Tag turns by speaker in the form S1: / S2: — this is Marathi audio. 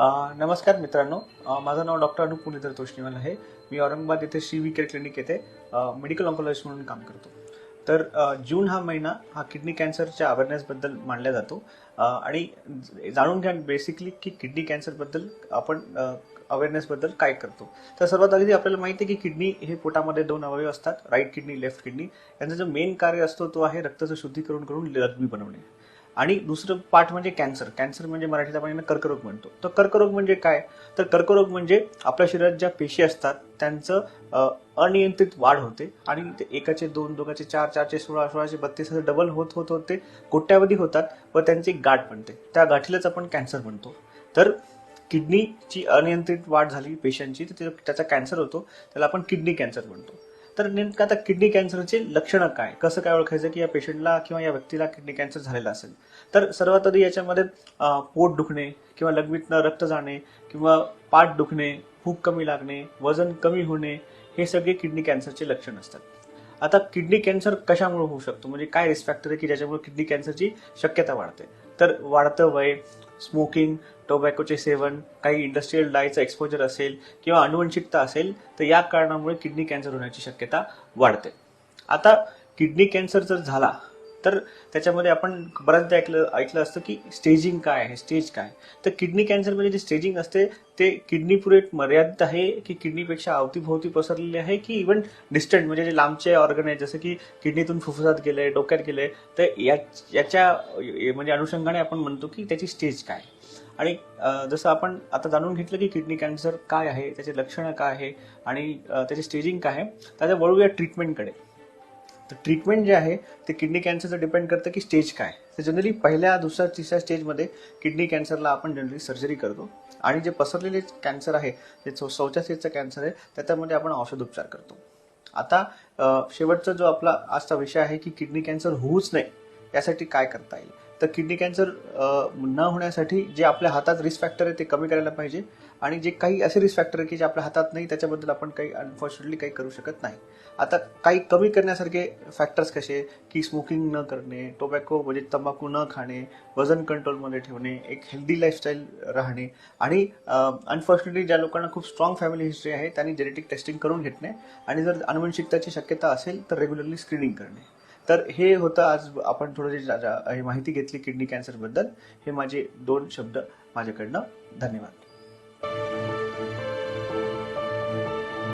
S1: नमस्कार मित्रांनो. माझं नाव डॉक्टर अनुप पुणेकर तोष्णीवाल आहे. मी औरंगाबाद येथे श्री वी केअर क्लिनिक येथे मेडिकल ऑन्कॉलॉजिस्ट म्हणून काम करतो. तर जून हा महिना हा किडनी कॅन्सरच्या अवेअरनेसबद्दल मानला जातो. आणि जाणून घ्या बेसिकली की किडनी कॅन्सरबद्दल आपण अवेअरनेसबद्दल काय करतो. तर सर्वात अगदी आपल्याला माहिती आहे की किडनी हे पोटामध्ये दोन अवयव असतात राईट किडनी लेफ्ट किडनी. यांचा जो मेन कार्य असतो तो आहे रक्ताचं शुद्धीकरण करून लघवी बनवणे. आणि दुसरं पार्ट म्हणजे कॅन्सर. कॅन्सर म्हणजे मराठीत आपण कर्करोग म्हणतो. तर कर्करोग म्हणजे काय? तर कर्करोग म्हणजे आपल्या शरीरात ज्या पेशी असतात त्यांचं अनियंत्रित वाढ होते आणि ते एकाचे दोन दोघाचे चार चारचे सोळा सोळाचे बत्तीस असं डबल होत होत होते कोट्यावधी होतात व त्यांची एक गाठ बनते. त्या गाठीलाच आपण कॅन्सर म्हणतो. तर किडनीची अनियंत्रित वाढ झाली पेशंटची तर ते- त्याचा कॅन्सर होतो. त्याला आपण किडनी कॅन्सर म्हणतो. तर नेमकं आता किडनी कॅन्सरचे लक्षणं काय? कसं काय ओळखायचं की या पेशंटला किंवा या व्यक्तीला किडनी कॅन्सर झालेला असेल? तर सर्वात आधी याच्यामध्ये पोट दुखणे किंवा लघवीतनं रक्त जाणे किंवा पाठ दुखणे भूक कमी लागणे वजन कमी होणे हे सगळे किडनी कॅन्सरचे लक्षण असतात. आता किडनी कॅन्सर कशामुळे होऊ शकतो? म्हणजे काय रिस्क फॅक्टर आहे की ज्याच्यामुळे किडनी कॅन्सरची शक्यता वाढते? तर वाढतं वय स्मोकिंग टोबॅकोचे सेवन काही इंडस्ट्रीयल डायचं एक्सपोजर असेल किंवा अनुवंशिकता असेल तर या कारणामुळे किडनी कॅन्सर होण्याची शक्यता वाढते. आता किडनी कॅन्सर जर झाला तर त्याच्यामध्ये आपण बऱ्याचदा ऐकलं ऐकलं असतं की स्टेजिंग काय आहे स्टेज काय तर किडनी कॅन्सरमध्ये जे स्टेजिंग असते ते किडनी पुरे मर्यादित आहे की किडनीपेक्षा अवतीभोवती पसरलेले आहे की इव्हन डिस्टंट म्हणजे जे लांबचे ऑर्गन आहेत जसं की किडनीतून फुफ्फुसात गेले डोक्यात गेले तर या याच्या म्हणजे अनुषंगाने आपण म्हणतो की त्याची स्टेज काय आणि जसं आपण आता जाणून घेतलं की किडनी कॅन्सर काय आहे त्याचे लक्षणं काय आहे आणि त्याचे त्याची स्टेजिंग काय आहे त्याच्या वळूया ट्रीटमेंटकडे तर ट्रीटमेंट जे आहे ते किडनी कॅन्सरचं डिपेंड करतं की स्टेज काय. तर जनरली पहिल्या दुसऱ्या तिसऱ्या स्टेजमध्ये किडनी कॅन्सरला आपण जनरली सर्जरी करतो. आणि जे पसरलेले कॅन्सर आहे जे चौ चौथ्या स्टेजचं कॅन्सर आहे त्याच्यामध्ये आपण औषधोपचार करतो. आता शेवटचा जो आपला आजचा विषय आहे की किडनी कॅन्सर होऊच नाही यासाठी काय करता येईल? तर किडनी कॅन्सर न होण्यासाठी जे आपल्या हातात रिस्क फॅक्टर आहे ते कमी करायला पाहिजे. आणि जे काही असे रिस्क फॅक्टर आहे की जे आपल्या हातात नाही त्याच्याबद्दल आपण काही अनफॉर्च्युनेटली काही करू शकत नाही. आता काही कमी करण्यासारखे फॅक्टर्स कसे? की स्मोकिंग न करणे टोबॅको म्हणजे तंबाखू न खाणे वजन कंट्रोलमध्ये ठेवणे एक हेल्दी लाईफस्टाईल राहणे आणि अनफॉर्च्युनेटली ज्या लोकांना खूप स्ट्रॉंग फॅमिली हिस्ट्री आहे त्यांनी जेनेटिक टेस्टिंग करून घेतणे आणि जर अनुवंशिकताची शक्यता असेल तर रेग्युलरली स्क्रीनिंग करणे. तर हे होतं आज आपण थोडं जे माहिती घेतली किडनी कॅन्सरबद्दल हे माझे दोन शब्द माझ्याकडनं. धन्यवाद. Bye.